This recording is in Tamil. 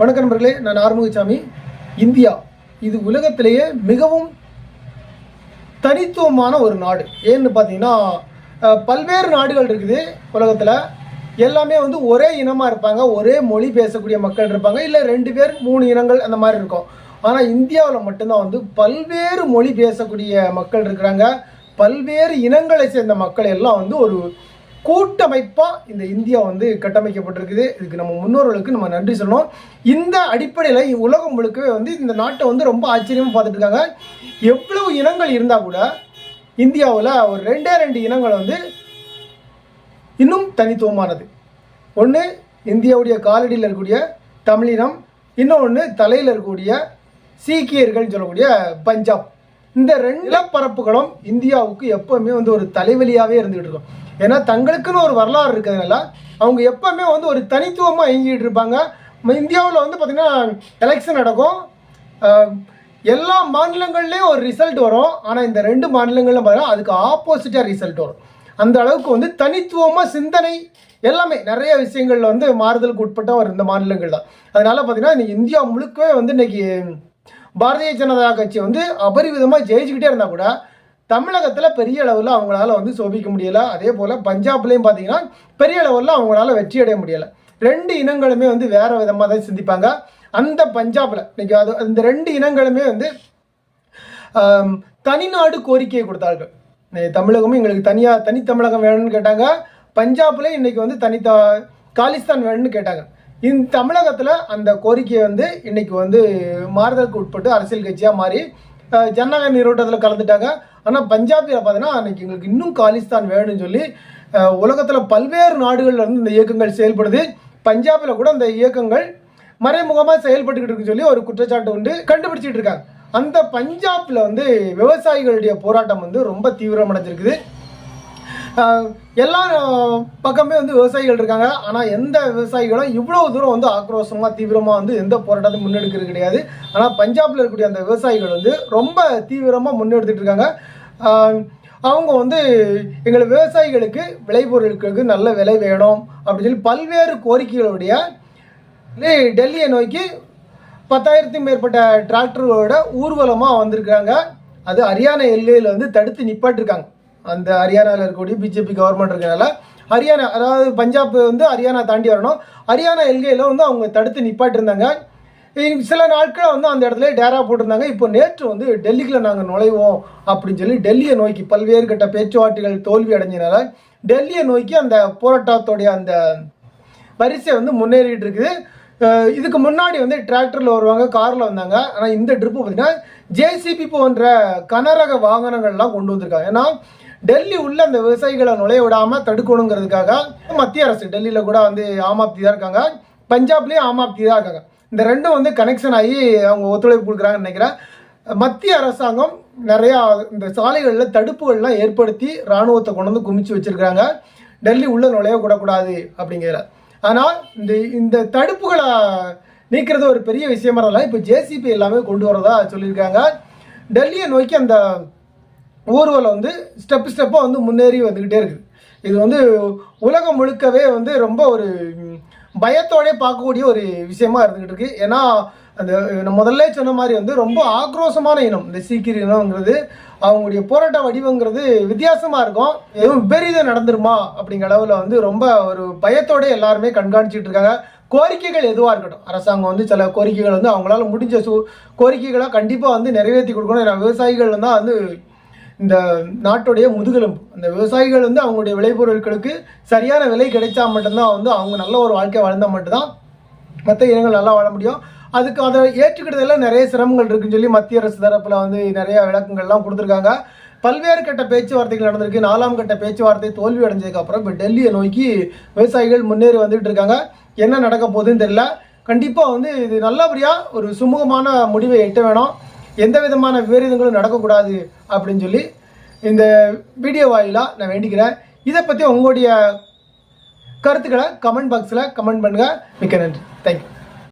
வணக்க நண்பர்களே நான் ஆறுமுகசாமி. இந்தியா இது உலகத்திலேயே மிகவும் தனித்துவமான ஒரு நாடு. ஏன்னு பார்த்தீங்கன்னா பல்வேறு நாடுகள் இருக்குது உலகத்தில். எல்லாமே வந்து ஒரே இனமாக இருப்பாங்க ஒரே மொழி பேசக்கூடிய மக்கள் இருப்பாங்க இல்லை ரெண்டு பேர் மூணு இனங்கள் அந்த மாதிரி இருக்கும். ஆனால் இந்தியாவில் மட்டும்தான் வந்து பல்வேறு மொழி பேசக்கூடிய மக்கள் இருக்கிறாங்க. பல்வேறு இனங்களை சேர்ந்த மக்கள் எல்லாம் வந்து ஒரு கூட்டமைப்பாக இந்த இந்தியா வந்து கட்டமைக்கப்பட்டிருக்குது. இதுக்கு நம்ம முன்னோர்களுக்கு நம்ம நன்றி சொல்லணும். இந்த அடிப்படையில் உலகம் முழுக்கவே வந்து இந்த நாட்டை வந்து ரொம்ப ஆச்சரியமாக பார்த்துட்டு இருக்காங்க எவ்வளவு இனங்கள் இருந்தால் கூட இந்தியாவில் ஒரு ரெண்டே ரெண்டு இனங்கள் வந்து இன்னும் தனித்துவமானது. ஒன்று இந்தியாவுடைய காலடியில் இருக்கக்கூடிய தமிழினம் இன்னொன்று தலையில் இருக்கக்கூடிய சீக்கியர்கள் சொல்லக்கூடிய பஞ்சாப். இந்த ரெண்டு நிலப்பரப்புகளும் இந்தியாவுக்கு எப்பவுமே வந்து ஒரு தலைவலியாகவே இருந்துகிட்டு இருக்கும். ஏன்னா தங்களுக்குன்னு ஒரு வரலாறு இருக்கிறதுனால அவங்க எப்போவுமே வந்து ஒரு தனித்துவமாக இயங்கிட்டு இருப்பாங்க. இந்தியாவில் வந்து பார்த்திங்கன்னா எலெக்ஷன் நடக்கும். எல்லா மாநிலங்கள்லேயும் ஒரு ரிசல்ட் வரும். ஆனால் இந்த ரெண்டு மாநிலங்களும் பார்த்தீங்கன்னா அதுக்கு ஆப்போசிட்டாக ரிசல்ட் வரும். அந்த அளவுக்கு வந்து தனித்துவமாக சிந்தனை எல்லாமே நிறைய விஷயங்களில் வந்து மாறுதலுக்கு உட்பட்ட ஒரு இந்த மாநிலங்கள் தான். அதனால பார்த்தீங்கன்னா இன்னைக்கு இந்தியா முழுக்கவே வந்து இன்னைக்கு பாரதிய ஜனதா கட்சி வந்து அபரிவிதமாக ஜெயிச்சுக்கிட்டே இருந்தால் கூட தமிழகத்தில் பெரிய அளவில் அவங்களால வந்து சோபிக்க முடியலை. அதே போல் பஞ்சாப்லேயும் பார்த்தீங்கன்னா பெரிய அளவில் அவங்களால வெற்றி அடைய முடியலை. ரெண்டு இனங்களுமே வந்து வேறு விதமாக தான் சிந்திப்பாங்க. அந்த பஞ்சாபில் இன்னைக்கு அது இந்த ரெண்டு இனங்களுமே வந்து தனிநாடு கோரிக்கையை கொடுத்தார்கள். தமிழகமும் எங்களுக்கு தனியாக தனி தமிழகம் வேணும்னு கேட்டாங்க. பஞ்சாப்லேயும் இன்னைக்கு வந்து தனி காலிஸ்தான் வேணும்னு கேட்டாங்க. இந்த தமிழகத்தில் அந்த கோரிக்கையை வந்து இன்றைக்கி வந்து மாறுதலுக்கு உட்பட்டு அரசியல் கட்சியாக மாறி ஜனநாயக நீரோட்டத்தில் கலந்துட்டாங்க. ஆனால் பஞ்சாபில் பார்த்தீங்கன்னா அன்னைக்கு எங்களுக்கு இன்னும் காலிஸ்தான் வேணும்னு சொல்லி உலகத்தில் பல்வேறு நாடுகளில் இருந்து இந்த இயக்கங்கள் செயல்படுது. பஞ்சாபில் கூட அந்த இயக்கங்கள் மறைமுகமாக செயல்பட்டுக்கிட்டு இருக்குன்னு சொல்லி ஒரு குற்றச்சாட்டு உண்டு கண்டுபிடிச்சிட்டு இருக்காங்க. அந்த பஞ்சாபில் வந்து விவசாயிகளுடைய போராட்டம் வந்து ரொம்ப தீவிரமடைஞ்சிருக்குது. எல்லா பக்கமே வந்து விவசாயிகள் இருக்காங்க. ஆனால் எந்த விவசாயிகளும் இவ்வளோ தூரம் வந்து ஆக்ரோஷமாக தீவிரமாக வந்து எந்த போராட்டத்தையும் முன்னெடுக்கிறது கிடையாது. ஆனால் பஞ்சாபில் இருக்கக்கூடிய அந்த விவசாயிகள் வந்து ரொம்ப தீவிரமாக முன்னெடுத்துட்டு இருக்காங்க. அவங்க வந்து எங்கள் விவசாயிகளுக்கு விளைபொருட்களுக்கு நல்ல விலை வேணும் அப்படின்னு சொல்லி பல்வேறு கோரிக்கைகளுடைய டெல்லியை நோக்கி பத்தாயிரத்துக்கும் மேற்பட்ட டிராக்டர்களோட ஊர்வலமாக வந்திருக்காங்க அது ஹரியானா எல்லையில் வந்து தடுத்து நிப்பாட்டிருக்காங்க. அந்த ஹரியானாவில் இருக்கக்கூடிய பிஜேபி கவர்மெண்ட் இருக்கனால ஹரியானா அதாவது பஞ்சாப் வந்து ஹரியானா தாண்டி வரணும். ஹரியானா எல்கையில் வந்து அவங்க தடுத்து நிப்பாட்டிருந்தாங்க. சில நாட்களாக வந்து அந்த இடத்துல டேரா போட்டிருந்தாங்க. இப்போ நேற்று வந்து டெல்லிக்குள்ள நாங்கள் நுழைவோம் அப்படின்னு சொல்லி டெல்லியை நோக்கி பல்வேறு கட்ட பேச்சுவார்த்தைகள் தோல்வி அடைஞ்சனால டெல்லியை நோக்கி அந்த போராட்டத்தோடைய அந்த வரிசை வந்து முன்னேறிட்டு இருக்குது. இதுக்கு முன்னாடி வந்து டிராக்டரில் வருவாங்க காரில் வந்தாங்க. ஆனால் இந்த ட்ரிப்பு பார்த்தீங்கன்னா ஜேசிபி போன்ற கனரக வாகனங்கள்லாம் கொண்டு வந்திருக்காங்க. ஏன்னா டெல்லி உள்ள அந்த விவசாயிகளை நுழைய விடாமல் தடுக்கணுங்கிறதுக்காக மத்திய அரசு டெல்லியில் கூட வந்து ஆம் தான் இருக்காங்க. பஞ்சாப்லேயும் ஆம் தான் இருக்காங்க. இந்த ரெண்டும் வந்து கனெக்ஷன் ஆகி அவங்க ஒத்துழைப்பு கொடுக்குறாங்கன்னு நினைக்கிறேன். மத்திய அரசாங்கம் நிறையா இந்த சாலைகளில் தடுப்புகள்லாம் ஏற்படுத்தி இராணுவத்தை கொண்டு வந்து குமிச்சு வச்சிருக்காங்க டெல்லி உள்ளே நுழைய கூடக்கூடாது அப்படிங்கிற. ஆனால் இந்த இந்த தடுப்புகளை நீக்கிறது ஒரு பெரிய விஷயமா இருந்தாலும் இப்போ ஜேசிபி எல்லாமே கொண்டு வரதா சொல்லியிருக்காங்க. டெல்லியை நோக்கி அந்த ஊர்வலம் வந்து ஸ்டெப் ஸ்டெப்பாக வந்து முன்னேறி வந்துக்கிட்டே இருக்குது. இது வந்து உலகம் முழுக்கவே வந்து ரொம்ப ஒரு ம், பயத்தோடே பார்க்கக்கூடிய ஒரு விஷயமா இருந்துகிட்டு இருக்கு. ஏன்னா அந்த நான் முதல்ல சொன்ன மாதிரி வந்து ரொம்ப ஆக்ரோஷமான இனம். இந்த சீக்கிர இனம்ங்கிறது அவங்களுடைய போராட்ட வடிவங்கிறது வித்தியாசமாக இருக்கும். எதுவும் விபரீதம் நடந்துருமா அப்படிங்கிற அளவில் வந்து ரொம்ப ஒரு பயத்தோட எல்லாருமே கண்காணிச்சிட்டு இருக்காங்க. கோரிக்கைகள் எதுவாக இருக்கட்டும். அரசாங்கம் வந்து சில கோரிக்கைகள் வந்து அவங்களால முடிஞ்ச சு கோரிக்கைகளை கண்டிப்பாக வந்து நிறைவேற்றி கொடுக்கணும். ஏன்னா விவசாயிகள் தான் வந்து இந்த நாட்டுடைய முதுகெலும்பு. அந்த விவசாயிகள் வந்து அவங்களுடைய விளைபொருட்களுக்கு சரியான விலை கிடைச்சா மட்டும்தான் வந்து அவங்க நல்ல ஒரு வாழ்க்கை வாழ்ந்தால் மட்டும்தான் மற்ற இனங்கள் நல்லா வாழ முடியும். அதுக்கு அதை ஏற்றுக்கிட்டதில் நிறைய சிரமங்கள் இருக்குன்னு சொல்லி மத்திய அரசு தரப்பில் வந்து நிறைய விளக்கங்கள்லாம் கொடுத்துருக்காங்க. பல்வேறு கட்ட பேச்சுவார்த்தைகள் நடந்திருக்கு. நாலாம் கட்ட பேச்சுவார்த்தை தோல்வி அடைஞ்சதுக்கப்புறம் இப்போ டெல்லியை நோக்கி விவசாயிகள் முன்னேறி வந்துட்டு இருக்காங்க. என்ன நடக்க போகுதுன்னு தெரியல. கண்டிப்பாக வந்து இது நல்லபடியாக ஒரு சுமூகமான முடிவை எட்ட வேணும். எந்த விதமான விபரீதங்களும் நடக்கக்கூடாது அப்படின்னு சொல்லி இந்த வீடியோ வாயிலாக நான் வேண்டிக்கிறேன். இதை பற்றி உங்களுடைய கருத்துக்களை கமெண்ட் பாக்ஸில் கமெண்ட் பண்ணுங்கள் மிக்க நன்றி. தேங்க்யூ